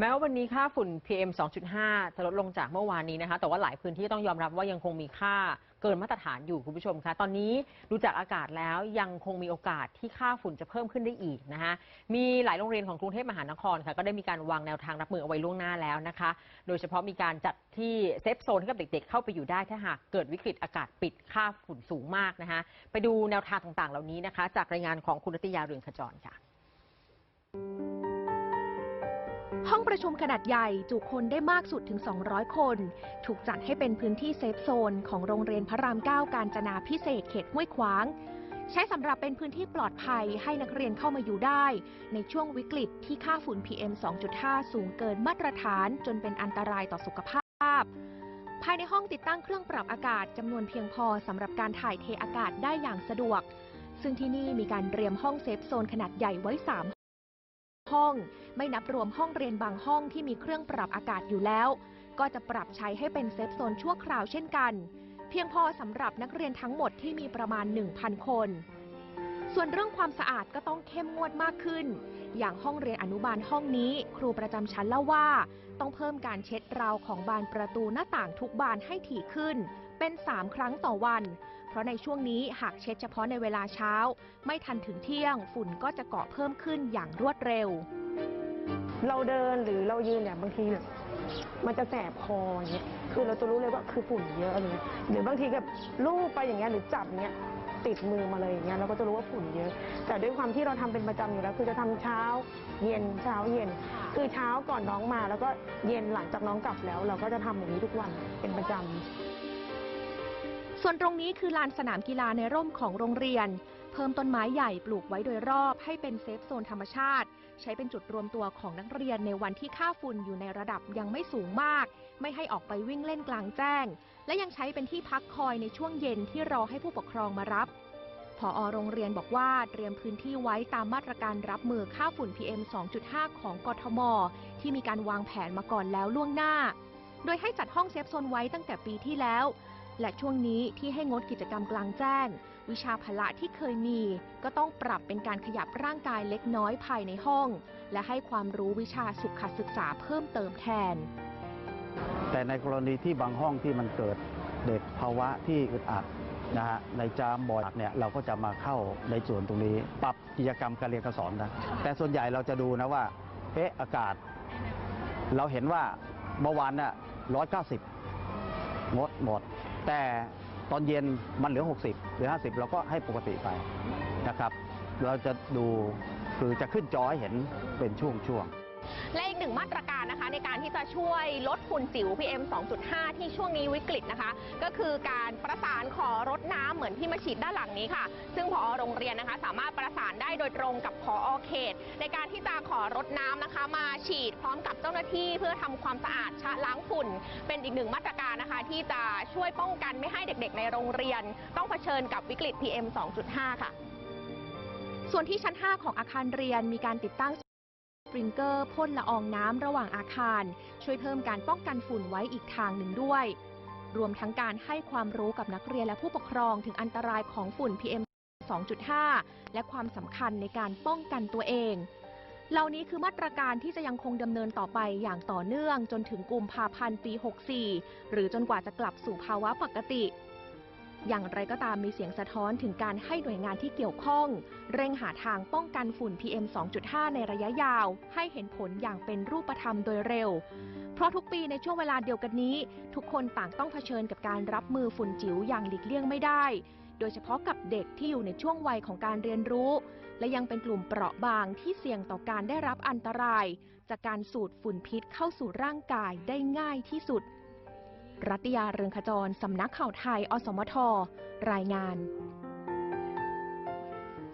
แม้ว่าวันนี้ค่าฝุ่น PM 2.5 จะลดลงจากเมื่อวานนี้นะคะ แต่ว่าหลายพื้นที่ต้องยอมรับว่ายังคงมีค่าเกินมาตรฐานอยู่คุณผู้ชมคะตอนนี้ดูจากอากาศแล้วยังคงมีโอกาสที่ค่าฝุ่นจะเพิ่มขึ้นได้อีกนะคะมีหลายโรงเรียนของกรุงเทพมหานครค่ะก็ได้มีการวางแนวทางรับมือเอาไว้ล่วงหน้าแล้วนะคะ โดยเฉพาะมีการจัดที่เซฟโซนให้กับเด็กๆ เข้าไปอยู่ได้ถ้าหากเกิดวิกฤตอากาศปิดค่าฝุ่นสูงมากนะคะไปดูแนวทางต่างๆ เหล่านี้นะคะ จากรายงานของคุณรัติยาเรืองขจรค่ะ ห้องประชุมขนาดใหญ่จุคนได้มากสุดถึง 200 คน ถูกจัดให้เป็นพื้นที่เซฟโซน ของโรงเรียนพระราม 9 การจนาพิเศษเขตห้วยขวาง ใช้สำหรับเป็นพื้นที่ปลอดภัยให้นักเรียนเข้ามาอยู่ได้ ในช่วงวิกฤตที่ค่าฝุ่น PM 2.5 สูงเกินมาตรฐานจนเป็นอันตรายต่อสุขภาพ ภายในห้องติดตั้งเครื่องปรับอากาศจำนวนเพียงพอสำหรับการถ่ายเทอากาศได้อย่างสะดวก ซึ่งที่นี่มีการเตรียมห้องเซฟโซนขนาดใหญ่ไว้ 3 ห้อง ไม่นับรวมห้องเรียนบางห้องที่มีเครื่องปรับอากาศอยู่แล้ว ก็จะปรับใช้ให้เป็นเซฟโซนชั่วคราวเช่นกัน เพียงพอสำหรับนักเรียนทั้งหมดที่มีประมาณ 1,000 คน ส่วนเรื่องความสะอาดก็ต้องเข้มงวดมากขึ้น อย่างห้องเรียนอนุบาลห้องนี้ ครูประจำชั้นเล่าว่า ต้องเพิ่มการเช็ดราวของบานประตูหน้าต่างทุกบานให้ถี่ขึ้น เป็น 3 ครั้งต่อวัน เพราะในช่วงนี้หากเช็ดเฉพาะในเวลาเช้า ไม่ทันถึงเที่ยง ฝุ่นก็จะเกาะเพิ่มขึ้นอย่างรวดเร็ว เราเดินหรือเรายืนเนี่ยบางทีแบบมันจะแสบคออย่างเงี้ยคือเราจะรู้เลยว่าคือฝุ่นเยอะอะไรเงี้ยหรือบางทีกับลูบไปอย่างเงี้ยหรือจับเงี้ยติดมือมาเลยอย่างเงี้ยเราก็จะรู้ว่าฝุ่นเยอะ แต่ด้วยความที่เราทำเป็นประจำอยู่แล้ว คือจะทำเช้าเย็นเช้าเย็น คือเช้าก่อนน้องมาแล้วก็เย็นหลังจากน้องกลับแล้ว เราก็จะทำอย่างนี้ทุกวันเป็นประจำ ส่วนตรงนี้คือลานสนามกีฬาในร่มของโรงเรียน เพิ่มต้นไม้ใหญ่ปลูกไว้โดยรอบให้เป็นเซฟโซนธรรมชาติ ใช้เป็นจุดรวมตัวของนักเรียนในวันที่ค่าฝุ่นอยู่ในระดับยังไม่สูงมาก ไม่ให้ออกไปวิ่งเล่นกลางแจ้ง และยังใช้เป็นที่พักคอยในช่วงเย็นที่รอให้ผู้ปกครองมารับผอโรงเรียนบอกว่าเตรียมพื้นที่ไว้ตามมาตรการรับมือค่าฝุ่น PM 2.5 ของกทม ที่มีการวางแผนมาก่อนแล้วล่วงหน้า โดยให้จัดห้องเซฟโซนไว้ตั้งแต่ปีที่แล้ว และช่วงนี้ที่ให้งดกิจกรรมกลางแจ้ง วิชาพละที่เคยมี ก็ต้องปรับเป็นการขยับร่างกายเล็กน้อยภายในห้อง และให้ความรู้วิชาสุขศึกษาเพิ่มเติมแทน แต่ในกรณีที่บางห้องที่มันเกิดเด็กภาวะที่อึดอัดนะฮะในจามบอดเนี่ยเราก็จะมาเข้าในส่วนตรงนี้ ปรับกิจกรรมการเรียนการสอนนะแต่ส่วนใหญ่เราจะดูนะว่าเอ๊ะอากาศ เราเห็นว่าเมื่อวานน่ะร้อยเก้าสิบงดหมด แต่ตอนเย็นมันเหลือ 60 หรือ 50 เราก็ให้ปกติไปนะครับ เราจะดูคือจะขึ้นจอให้เห็นเป็นช่วงๆ และอีกหนึ่งมาตรการนะคะในการที่จะช่วยลดฝุ่นจิ๋ว PM 2.5 ที่ช่วงนี้วิกฤตนะคะ ก็คือการประสานขอรถน้ำเหมือนที่มาฉีดด้านหลังนี้ค่ะ ซึ่งพอโรงเรียนนะคะ สามารถประสานได้โดยตรงกับพอเขต ในการที่จะขอรถน้ำนะคะ มาฉีดพร้อมกับเจ้าหน้าที่เพื่อทำความสะอาดชะล้างฝุ่น เป็นอีกหนึ่งมาตรการนะคะ ที่จะช่วยป้องกันไม่ให้เด็กๆ ในโรงเรียน ต้องเผชิญกับวิกฤต PM 2.5 ค่ะ ส่วนที่ชั้น 5 ของอาคารเรียนมีการติดตั้ง ปริงเกอร์พ่นละอองน้ำระหว่างอาคาร ช่วยเพิ่มการป้องกันฝุ่นไว้อีกทางหนึ่งด้วย รวมทั้งการให้ความรู้กับนักเรียนและผู้ปกครองถึงอันตรายของฝุ่น PM 2.5 และความสำคัญในการป้องกันตัวเอง เหล่านี้คือมาตรการที่จะยังคงดำเนินต่อไปอย่างต่อเนื่องจนถึงกุมภาพันธ์ปี 64 หรือจนกว่าจะกลับสู่ภาวะปกติ อย่างไรก็ตามมีเสียงสะท้อนถึงการให้หน่วยงานที่เกี่ยวข้อง เร่งหาทางป้องกันฝุ่น PM 2.5 ในระยะยาว ให้เห็นผลอย่างเป็นรูปธรรมโดยเร็ว เพราะทุกปีในช่วงเวลาเดียวกันนี้ ทุกคนต่างต้องเผชิญกับการรับมือฝุ่นจิ๋วอย่างหลีกเลี่ยงไม่ได้ โดยเฉพาะกับเด็กที่อยู่ในช่วงวัยของการเรียนรู้ และยังเป็นกลุ่มเปราะบางที่เสี่ยงต่อการได้รับอันตราย จากการสูดฝุ่นพิษเข้าสู่ร่างกายได้ง่ายที่สุด รัตยาเรืองขจร สำนักข่าวไทย อสมท รายงาน